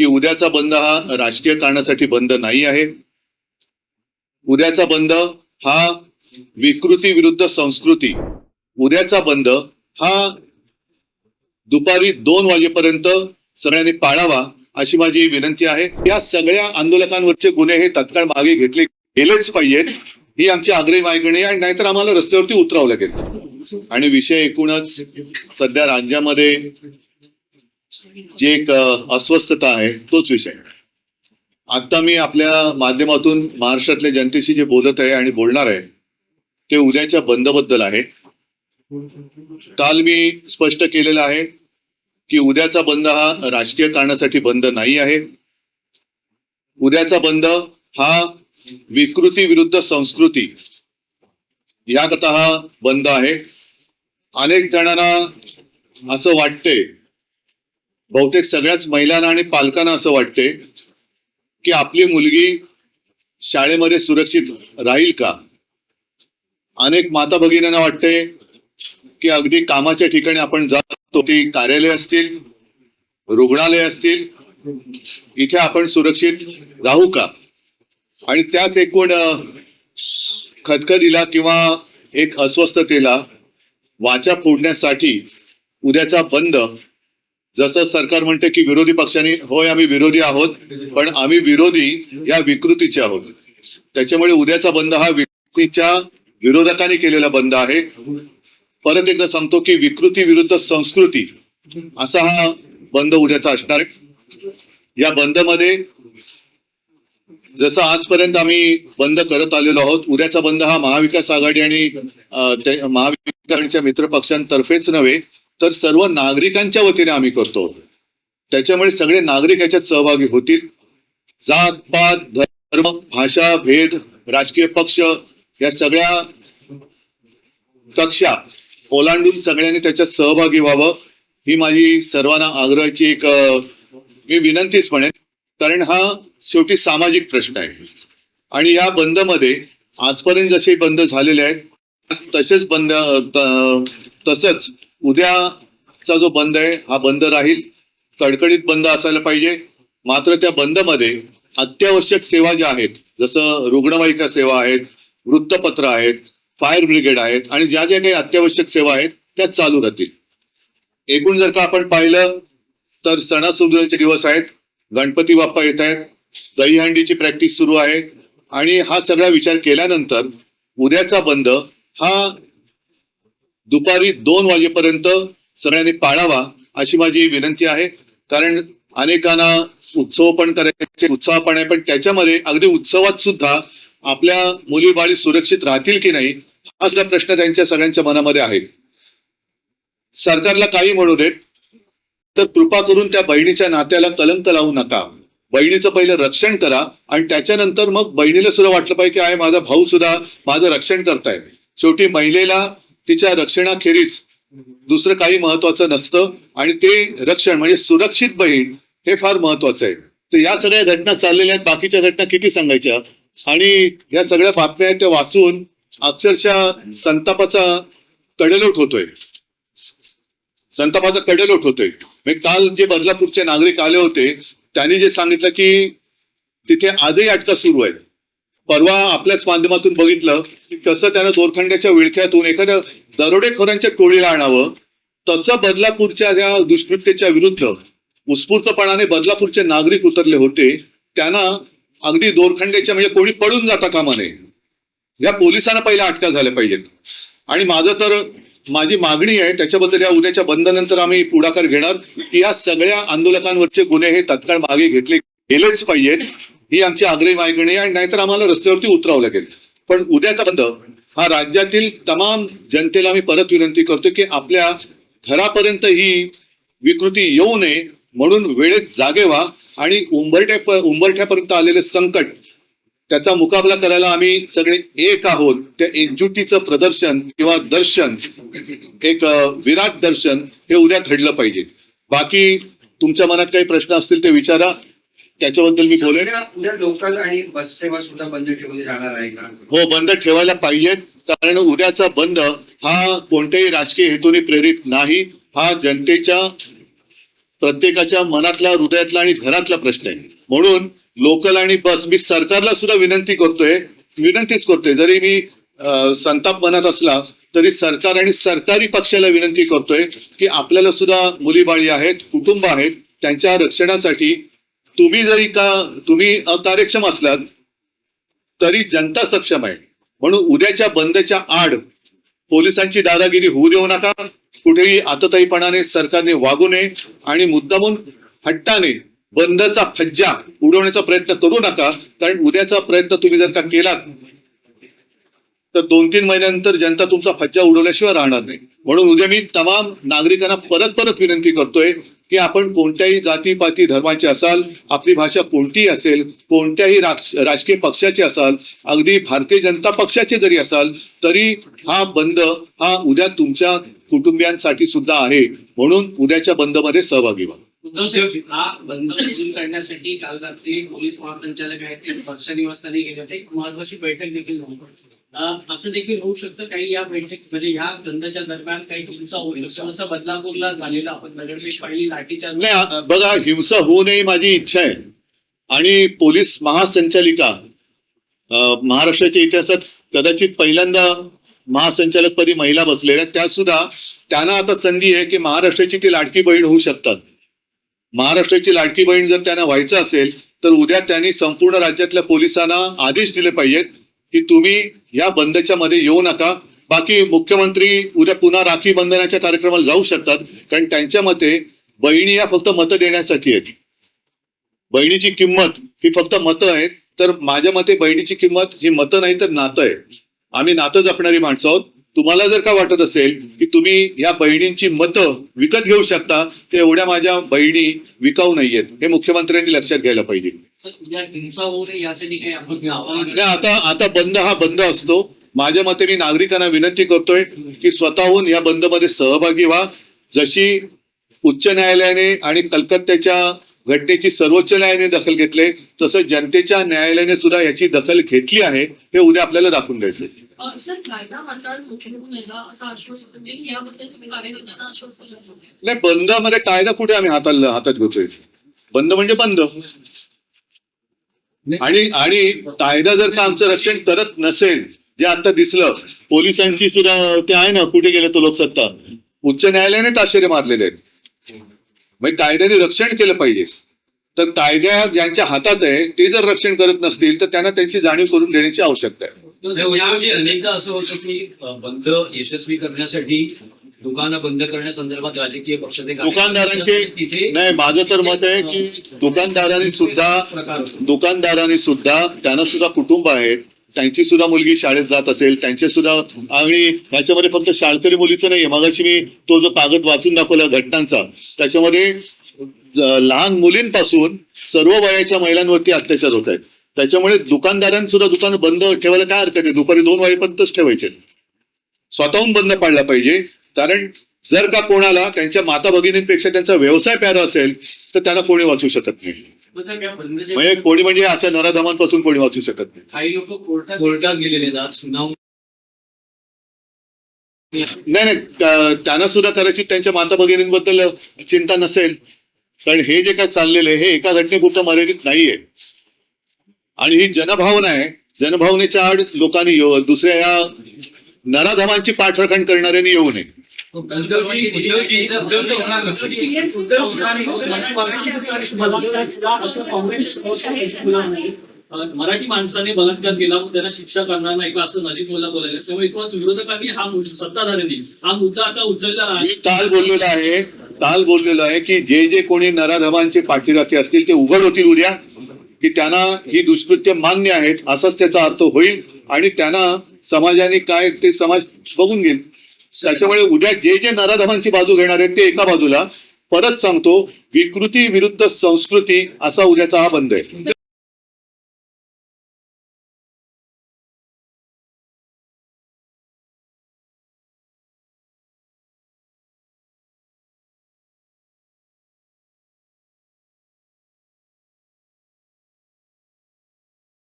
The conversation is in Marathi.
की उद्याचा बंद हा राजकीय कारणासाठी बंद नाही आहे. उद्याचा बंद हा विकृती विरुद्ध संस्कृती. उद्याचा बंद हा दुपारी दोन वाजेपर्यंत सगळ्यांनी पाळावा अशी माझी विनंती आहे. या सगळ्या आंदोलकांवरचे गुन्हे हे तत्काळ मागे घेतले गेलेच पाहिजेत ही आमची आग्रही मागणी आहे नाहीतर आम्हाला रस्त्यावरती उतरावं लागेल. आणि विषय एकूणच सध्या राज्यामध्ये जे एक अस्वस्थता आहे तोच विषय. आता मी आपल्या माध्यमातून महाराष्ट्रातल्या जनतेशी जे बोलत आहे आणि बोलणार आहे ते उद्याच्या बंदबद्दल आहे. काल मी स्पष्ट केलेलं आहे की उद्याचा बंद हा राजकीय कारणासाठी बंद नाही आहे. उद्याचा बंद हा विकृती विरुद्ध संस्कृती याकरता हा बंद आहे. अनेक जणांना असं वाटते बहुतेक सगळ्याच महिलांना आणि पालकांना असं वाटते की आपली मुलगी शाळेमध्ये सुरक्षित राहील का? अनेक माता भगिनींना वाटते की अगदी कामाच्या ठिकाणी आपण जातो ती कार्यालय असतील रुग्णालय असतील इथे आपण सुरक्षित राहू का? आणि त्याच एकूण खदखदीला किंवा एक अस्वस्थतेला वाचा फोडण्यासाठी उद्याचा बंद जसं सरकार म्हणते की विरोधी पक्षांनी होय आम्ही विरोधी आहोत पण आम्ही विरोधी या विकृतीचे आहोत. त्याच्यामुळे उद्याचा बंद हा विकृतीच्या विरोधकांनी केलेला बंद आहे. परत एकदा सांगतो की विकृती विरुद्ध संस्कृती असा हा बंद उद्याचा असणार आहे. या बंदमध्ये जसं आजपर्यंत आम्ही बंद करत आलेलो आहोत उद्याचा बंद हा महाविकास आघाडी आणि महाविकास आघाडीच्या मित्र पक्षांतर्फेच नव्हे तर सर्व नागरिकांच्या वतीने आम्ही करतो. त्याच्यामुळे सगळे नागरिक याच्यात सहभागी होतील. जात पात धर्म भाषा भेद राजकीय पक्ष या सगळ्या कक्षा ओलांडून सगळ्यांनी त्याच्यात सहभागी व्हावं ही माझी सर्वांना आग्रहाची एक मी विनंतीच म्हणेन. कारण हा शेवटी सामाजिक प्रश्न आहे. आणि या बंदमध्ये आजपर्यंत जसे बंद झालेले आहेत तसेच बंद तसंच उद्याचा जो बंद आहे हा बंद राहील. कडकडीत बंद असायला पाहिजे. मात्र त्या बंदमध्ये अत्यावश्यक सेवा ज्या आहेत जसं रुग्णवाहिका सेवा आहेत वृत्तपत्र आहेत फायर ब्रिगेड आहेत आणि ज्या ज्या काही अत्यावश्यक सेवा आहेत त्या चालू राहतील. एकूण जर का आपण पाहिलं तर सणासुदीचे दिवस आहेत गणपती बाप्पा येत आहेत दहीहंडीची प्रॅक्टिस सुरू आहे आणि हा सगळा विचार केल्यानंतर उद्याचा बंद हा दुपारी दोन वाजेपर्यंत सगळ्यांनी पाळावा अशी माझी विनंती आहे. कारण अनेकांना उत्सव पण करायचे उत्साह पण आहे पण त्याच्यामध्ये अगदी उत्सवात सुद्धा आपल्या मुली बाळी सुरक्षित राहतील की नाही हा सुद्धा प्रश्न त्यांच्या सगळ्यांच्या मनामध्ये आहे. सरकारला काही म्हणू देत तर कृपा करून त्या बहिणीच्या नात्याला कलंक लावू नका. बहिणीचं पहिलं रक्षण करा आणि त्याच्यानंतर मग बहिणीला सुद्धा वाटलं पाहिजे की आहे माझा भाऊ सुद्धा माझं रक्षण करताय. शेवटी महिलेला तिच्या रक्षणाखेरीज दुसरं काही महत्वाचं नसतं. आणि ते रक्षण म्हणजे सुरक्षित बहीण हे फार महत्वाचं आहे. तर या सगळ्या घटना चाललेल्या आहेत. बाकीच्या घटना किती सांगायच्या? आणि या सगळ्या बातम्या आहेत त्या वाचून अक्षरशः संतापाचा कडेलोट होतोय. संतापाचा कडेलोट होतोय. मी काल जे बदलापूरचे नागरिक आले होते त्यांनी जे सांगितलं की तिथे आजही अटका सुरू आहे. परवा आपल्याच माध्यमातून बघितलं की कसं त्यानं दोरखंड्याच्या विळख्यातून एखाद्या दरोडेखोरांच्या टोळीला आणावं तसं बदलापूरच्या त्या दुष्कृत्याच्या विरुद्ध उत्स्फूर्तपणाने बदलापूरचे नागरिक उतरले होते त्यांना अगदी दोरखंड्याच्या म्हणजे कोणी पडून जाता कामा नये. या पोलिसांना पहिल्या अटका झाल्या पाहिजेत. आणि माझं तर माझी मागणी आहे त्याच्याबद्दल या उद्याच्या बंदनंतर आम्ही पुढाकार घेणार की या सगळ्या आंदोलकांवरचे गुन्हे हे तत्काळ मागे घेतले गेलेच पाहिजेत. ही आमची आग्रही मागणी आणि नाहीतर आम्हाला रस्त्यावरती उतरावं लागेल. पण उद्याचा बंद हा राज्यातील तमाम जनतेला मी परत विनंती करतो की आपल्या घरापर्यंत ही विकृती येऊ नये म्हणून वेळेत जागे व्हा आणि उंबरठ्या उंबरठ्यापर्यंत आलेले संकट त्याचा मुकाबला करायला आम्ही सगळे एक आहोत. त्या एकजुटीचं प्रदर्शन किंवा दर्शन एक विराट दर्शन हे उद्या घडलं पाहिजे. बाकी तुमच्या मनात काही प्रश्न असतील ते विचारा. त्याच्याबद्दल मी बोलेन. लोकल आणि बस सेवा सुद्धा बंद ठेवली जाणार आहे का? हो बंद ठेवायला पाहिजेत. कारण उद्याचा बंद हा कोणत्याही राजकीय हेतूने प्रेरित नाही. हा जनतेच्या प्रत्येकाच्या मनातला हृदयातला आणि घरातला प्रश्न आहे. म्हणून लोकल आणि बस मी सरकारला सुद्धा विनंती करतोय विनंतीच करतोय. जरी मी संताप मनात असला तरी सरकार आणि सरकारी पक्षाला विनंती करतोय की आपल्याला सुद्धा मुलीबाळी आहेत कुटुंब आहेत त्यांच्या रक्षणासाठी तुम्ही जरी का तुम्ही अकार्यक्षम असलात तरी जनता सक्षम आहे. म्हणून उद्याच्या बंदच्या आड पोलिसांची दादागिरी होऊ देऊ नका. कुठेही आतताईपणाने सरकारने वागू नये आणि मुद्दामून हट्टाने बंदचा फज्जा उडवण्याचा प्रयत्न करू नका. कारण उद्याचा प्रयत्न तुम्ही जर का केलात तर दोन तीन महिन्यानंतर जनता तुमचा फज्जा उडवल्याशिवाय राहणार नाही. म्हणून उद्या मी तमाम नागरिकांना परत परत विनंती करतोय की आपण कोणत्याही जातीपाती धर्माचे असाल आपली भाषा कोणतीही असेल कोणत्याही राजकीय पक्षाचे असाल अगदी भारतीय जनता पक्षाचे जरी असाल तरी हा बंद हा उद्या तुमच्या कुटुंबियांसाठी सुद्धा आहे. म्हणून उद्याच्या बंदमध्ये सहभागी व्हा. उद्धव बंद मंजूर करण्यासाठी काल रात्री पोलीस महासंचालक आहेत ते पक्ष निवासस्थानी गेले होते. एक महत्वाची बैठक देखील असं देखील होऊ शकतं. काही या बैठक म्हणजे या बंदच्या दरम्यान काही हिंसा होऊ शकतं. जसं बदलापूरला झालेलं आपण दगडफेक पाहिली नाही आ- बघा हिंसा होऊ नये माझी इच्छा आहे. आणि पोलीस महासंचालिका महाराष्ट्राच्या इतिहासात कदाचित पहिल्यांदा महासंचालकपदी महिला बसलेल्या. त्या सुद्धा त्यांना आता संधी आहे की महाराष्ट्राची ती लाडकी बहीण होऊ शकतात. महाराष्ट्राची लाडकी बहीण जर त्यांना व्हायचं असेल तर उद्या त्यांनी संपूर्ण राज्यातल्या पोलिसांना आदेश दिले पाहिजेत. की तुम्ही या बंदच्या मध्ये येऊ नका. बाकी मुख्यमंत्री उद्या पुन्हा राखी बंधनाच्या कार्यक्रमाला जाऊ शकतात. कारण त्यांच्या मते बहिणी या फक्त मतं देण्यासाठी आहेत. बहिणीची किंमत ही फक्त मतं आहेत. तर माझ्या मते बहिणीची किंमत ही मतं नाही तर नातं आहे. आम्ही नातं जपणारी माणसं आहोत. तुम्हाला जर का वाटत असेल की तुम्ही या बहिणींची मतं विकत घेऊ शकता ते एवढ्या माझ्या बहिणी विकाऊ नाहीयेत. हे मुख्यमंत्र्यांनी लक्षात घ्यायला पाहिजे. उद्या हिंसा होऊ नये यासाठी काही आपण आवाहन नाही आता आता बंद हा बंद असतो. माझ्या मते मी नागरिकांना विनंती करतोय की स्वतःहून या बंदमध्ये सहभागी व्हा. जशी उच्च न्यायालयाने आणि कलकत्त्याच्या घटनेची सर्वोच्च न्यायालयाने दखल घेतले तसं जनतेच्या न्यायालयाने सुद्धा याची दखल घेतली आहे हे उद्या आपल्याला दाखवून दिलं नाही बंदामध्ये कायदा कुठे आम्ही हातात हातात घेतोय? बंद म्हणजे बंद. आणि आणि कायदा जर का आमचं रक्षण करत नसेल जे आता दिसलं पोलिसांची सुद्धा ते आहे ना कुठे गेले तो लोकसत्ता? उच्च न्यायालयाने ताशेरे मारलेले आहेत. म्हणजे कायद्याने रक्षण केलं पाहिजे. तर कायद्या ज्यांच्या हातात आहे ते जर रक्षण करत नसतील तर त्यांना त्यांची जाणीव करून देण्याची आवश्यकता आहे. अनेकदा असं होतं की बंद यशस्वी करण्यासाठी दुकानं बंद करण्यासंदर्भात राजकीय पक्षाचे दुकानदारांचे नाही माझं तर मत आहे की दुकानदारांनी सुद्धा. दुकानदारांनी सुद्धा त्यांना सुद्धा कुटुंब आहेत. त्यांची सुद्धा मुलगी शाळेत जात असेल त्यांचे सुद्धा आणि ह्याच्यामध्ये फक्त शाळकरी मुलीचं नाहीये. मगाशी मी तो जो कागद वाचून दाखवला घटनांचा त्याच्यामध्ये लहान मुलींपासून सर्व वयाच्या महिलांवरती अत्याचार होत आहेत. त्याच्यामुळे दुकानदारांनी सुद्धा दुकान बंद ठेवायला काय हरकत आहे? दुपारी दोन वाजेपर्यंतच ठेवायचे. स्वतःहून बंद पाडला पाहिजे. कारण जर का कोणाला त्यांच्या माता भगिनींपेक्षा त्यांचा व्यवसाय प्यारा असेल तर त्यांना कोणी वाचू शकत नाही. म्हणजे कोणी म्हणजे अशा नराधमांपासून कोणी वाचू शकत नाही. काही लोक कोर्टात कोर्टात गेलेले नाही नाही त्या- त्यांना सुद्धा कदाचित त्यांच्या माता भगिनींबद्दल चिंता नसेल. कारण हे जे काय चाललेलं आहे हे एका घटनेपुरतं मर्यादित नाहीये. आणि ही जनभावना आहे. जनभावनेच्या आड लोकांनी येऊ दुसऱ्या या नराधमांची पाठराखण करणाऱ्यांनी येऊ नये. मराठी माणसाने बलात्कार केला मग त्यांना शिक्षा करणार नाही का? असं नजीक मला बोलायला त्यामुळे एकूणच विरोधकांनी हा सत्ताधाऱ्यांनी हा मुद्दा आता उचलला आहे. काल बोललेला आहे काल बोललेलो आहे की जे जे कोणी नराधमांचे पाठीराखे असतील ते उघड होतील उद्या की त्यांना ही दुष्कृत्य मान्य आहेत असाच त्याचा अर्थ होईल आणि त्यांना समाजाने काय ते समाज बघून घेईल. त्याच्यामुळे उद्या जे जे नराधमांची बाजू घेणार आहेत ते एका बाजूला. परत सांगतो विकृती विरुद्ध संस्कृती असा उद्याचा हा बंद आहे.